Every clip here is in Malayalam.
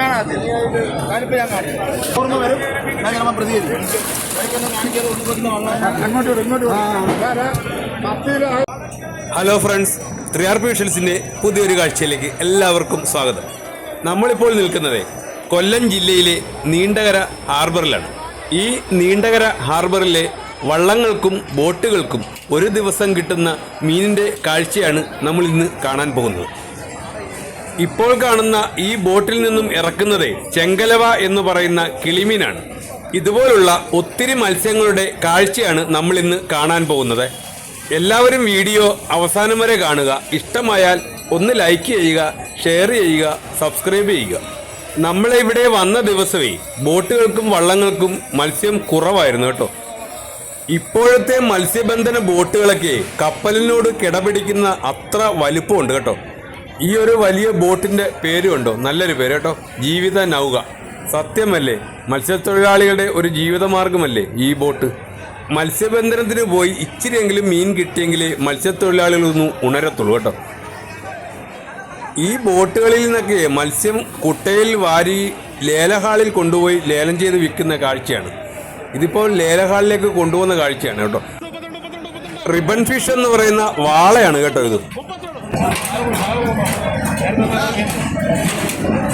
കാണിക്കാം. ഓർമ്മ വരും. ഇങ്ങോട്ട് hello friends three R P വിഷൽസിന്റെ പുതിയൊരു കാഴ്ചയിലേക്ക് എല്ലാവർക്കും സ്വാഗതം. നമ്മളിപ്പോൾ നിൽക്കുന്നത് കൊല്ലം ജില്ലയിലെ നീണ്ടകര ഹാർബറിലാണ്. ഈ നീണ്ടകര ഹാർബറിലെ വള്ളങ്ങൾക്കും ബോട്ടുകൾക്കും ഒരു ദിവസം കിട്ടുന്ന മീനിന്റെ കാഴ്ചയാണ് നമ്മൾ ഇന്ന് കാണാൻ പോകുന്നത്. ഇപ്പോൾ കാണുന്ന ഈ ബോട്ടിൽ നിന്നും ഇറക്കുന്നത് ചെങ്കലവ എന്ന് പറയുന്ന കിളിമീനാണ്. ഇതുപോലുള്ള ഒത്തിരി മത്സ്യങ്ങളുടെ കാഴ്ചയാണ് നമ്മൾ ഇന്ന് കാണാൻ പോകുന്നത്. എല്ലാവരും വീഡിയോ അവസാനം വരെ കാണുക. ഇഷ്ടമായാൽ ഒന്ന് ലൈക്ക് ചെയ്യുക ഷെയർ ചെയ്യുക സബ്സ്ക്രൈബ് ചെയ്യുക. നമ്മളെ ഇവിടെ വന്ന ദിവസമേ ബോട്ടുകൾക്കും വള്ളങ്ങൾക്കും മത്സ്യം കുറവായിരുന്നു കേട്ടോ. ഇപ്പോഴത്തെ മത്സ്യബന്ധന ബോട്ടുകളൊക്കെ കപ്പലിനോട് കിടപിടിക്കുന്ന അത്ര വലുപ്പമുണ്ട് കേട്ടോ. ഈ ഒരു വലിയ ബോട്ടിന്റെ പേരുണ്ടോ നല്ലൊരു പേര് കേട്ടോ. ജീവിത നൗക. സത്യമല്ലേ? മത്സ്യത്തൊഴിലാളികളുടെ ഒരു ജീവിതമാർഗമല്ലേ ഈ ബോട്ട്? മത്സ്യബന്ധനത്തിന് പോയി ഇച്ചിരിയെങ്കിലും മീൻ കിട്ടിയെങ്കിലേ മത്സ്യത്തൊഴിലാളികളൊന്നും ഉണരത്തുള്ളൂ കേട്ടോ. ഈ ബോട്ടുകളിൽ നിന്നൊക്കെ മത്സ്യം കുട്ടയിൽ വാരി ലേലഹാളിൽ കൊണ്ടുപോയി ലേലം ചെയ്ത് വിൽക്കുന്ന കാഴ്ചയാണ്. ഇതിപ്പോൾ ലേലഹാളിലേക്ക് കൊണ്ടുപോകുന്ന കാഴ്ചയാണ് കേട്ടോ. റിബൺ ഫിഷ് എന്ന് പറയുന്ന വാളയാണ് കേട്ടോ ഇത്.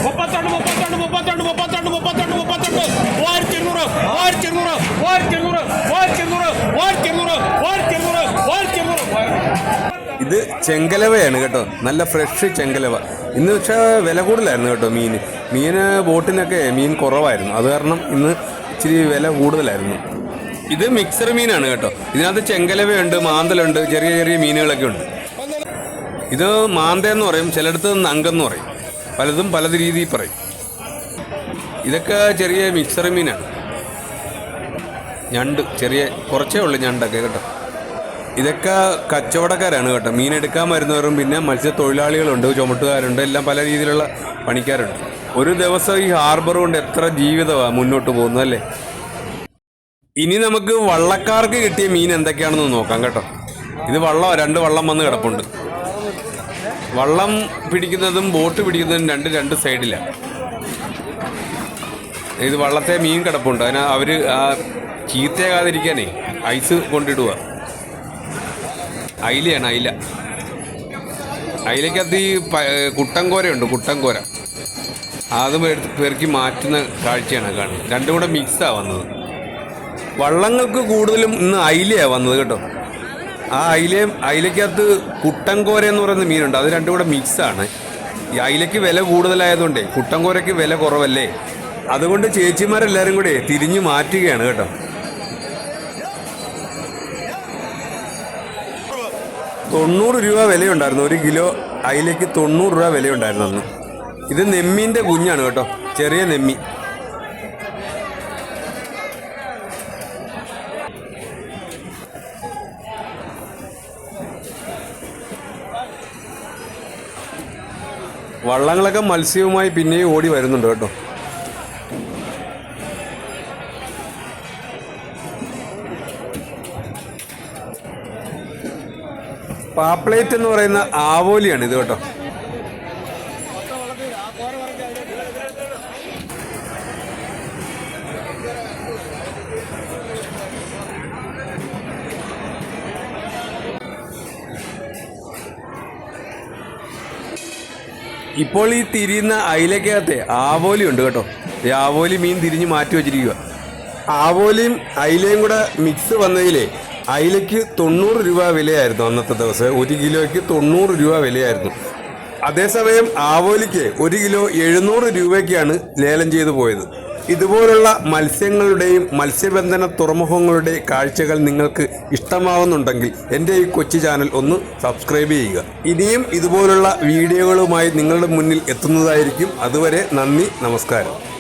മുപ്പത്തൊണ്ട് മുപ്പത്തൊണ്ട് മുപ്പത്തൊണ്ട് മുപ്പത്തൊണ്ട് മുപ്പത്തൊണ്ട് മുപ്പത്തൊണ്ട് ആയിരത്തി എണ്ണൂറ് ആയിരത്തി എണ്ണൂറ് ആയിരത്തി എണ്ണൂറ് ആയിരത്തി ആയിരത്തി ആയിരത്തി ആയിരത്തി ഇത് ചെങ്കലവയാണ് കേട്ടോ. നല്ല ഫ്രഷ് ചെങ്കലവ. ഇന്ന് പക്ഷേ വില കൂടുതലായിരുന്നു കേട്ടോ മീൻ. മീന് ബോട്ടിനൊക്കെ മീൻ കുറവായിരുന്നു. അത് കാരണം ഇന്ന് ഇച്ചിരി വില കൂടുതലായിരുന്നു. ഇത് മിക്സർ മീനാണ് കേട്ടോ. ഇതിനകത്ത് ചെങ്കലവയുണ്ട് മാന്തലുണ്ട് ചെറിയ ചെറിയ മീനുകളൊക്കെ ഉണ്ട്. ഇത് മാന്ത എന്ന് പറയും ചിലയിടത്ത് നങ്കെന്ന് പറയും. പലതും പല രീതിയിൽ പറയും. ഇതൊക്കെ ചെറിയ മിക്സറി മീനാണ്. ഞണ്ട് ചെറിയ കുറച്ചേ ഉള്ളൂ ഞണ്ടൊക്കെ കേട്ടോ. ഇതൊക്കെ കച്ചവടക്കാരാണ് കേട്ടോ. മീൻ എടുക്കാൻ വരുന്നവരും പിന്നെ മത്സ്യത്തൊഴിലാളികളുണ്ട് ചുമട്ടുകാരുണ്ട് എല്ലാം പല രീതിയിലുള്ള പണിക്കാരുണ്ട്. ഒരു ദിവസം ഈ ഹാർബർ കൊണ്ട് എത്ര ജീവിതമാണ് മുന്നോട്ട് പോകുന്നത് അല്ലേ? ഇനി നമുക്ക് വള്ളക്കാർക്ക് കിട്ടിയ മീൻ എന്തൊക്കെയാണെന്ന് നോക്കാം കേട്ടോ. ഇത് വള്ളം രണ്ട് വള്ളം വന്ന് കിടപ്പുണ്ട്. വള്ളം പിടിക്കുന്നതും ബോട്ട് പിടിക്കുന്നതും രണ്ട് രണ്ട് സൈഡിലാണ് ഇത് വള്ളത്തെ മീൻ കിടപ്പുണ്ട്. അതിന് അവർ ആ ചീത്തയാകാതിരിക്കാനേ ഐസ് കൊണ്ടിടുക അയിലയാണ് അയില. അയിലക്കകത്ത് ഈ കുട്ടൻകോരയുണ്ട് കുട്ടൻകോര അതും പെറുക്കി മാറ്റുന്ന കാഴ്ചയാണ് കാണുന്നത്. രണ്ടും കൂടെ മിക്സാണ് വന്നത്. വള്ളങ്ങൾക്ക് കൂടുതലും ഇന്ന് അയിലയാണ് വന്നത് കേട്ടോ. ആ അയിലയും അയിലക്കകത്ത് കുട്ടൻകോര എന്ന് പറയുന്ന മീനുണ്ട്. അത് രണ്ടും കൂടെ മിക്സാണ്. ഈ അയിലയ്ക്ക് വില കൂടുതലായതുകൊണ്ടേ കുട്ടൻകോരയ്ക്ക് വില കുറവല്ലേ? അതുകൊണ്ട് ചേച്ചിമാരെല്ലാവരും കൂടെ തിരിഞ്ഞു മാറ്റുകയാണ് കേട്ടോ. തൊണ്ണൂറ് രൂപ വിലയുണ്ടായിരുന്നു. ഒരു കിലോ അയിലേക്ക് തൊണ്ണൂറ് രൂപ വിലയുണ്ടായിരുന്നു അന്ന്. ഇത് നെമ്മീന്റെ കുഞ്ഞാണ് കേട്ടോ. ചെറിയ നെമ്മി. വള്ളങ്ങളൊക്കെ മത്സ്യവുമായി പിന്നെയും ഓടി വരുന്നുണ്ട് കേട്ടോ. പാപ്ലേറ്റ് എന്ന് പറയുന്ന ആവോലിയാണ് ഇത് കേട്ടോ. ഇപ്പോൾ ഈ തിരിയുന്ന അയിലക്കകത്തെ ആവോലി ഉണ്ട് കേട്ടോ. ഈ ആവോലി മീൻ തിരിഞ്ഞ് മാറ്റി വെച്ചിരിക്കുക ആവോലിയും അയിലയും കൂടെ മിക്സ് വന്നതിലേ അയിലയ്ക്ക് തൊണ്ണൂറ് രൂപ വിലയായിരുന്നു അന്നത്തെ ദിവസം. ഒരു കിലോയ്ക്ക് തൊണ്ണൂറ് രൂപ വിലയായിരുന്നു. അതേസമയം ആവോലിക്ക് ഒരു കിലോ എഴുന്നൂറ് രൂപയ്ക്കാണ് ലേലം ചെയ്തു പോയത്. ഇതുപോലുള്ള മത്സ്യങ്ങളുടെയും മത്സ്യബന്ധന തുറമുഖങ്ങളുടെ കാഴ്ചകൾ നിങ്ങൾക്ക് ഇഷ്ടമാവുന്നുണ്ടെങ്കിൽ എന്റെ ഈ കൊച്ചു ചാനൽ ഒന്ന് സബ്സ്ക്രൈബ് ചെയ്യുക. ഇനിയും ഇതുപോലുള്ള വീഡിയോകളുമായി നിങ്ങളുടെ മുന്നിൽ എത്തുന്നതായിരിക്കും. അതുവരെ നന്ദി നമസ്കാരം.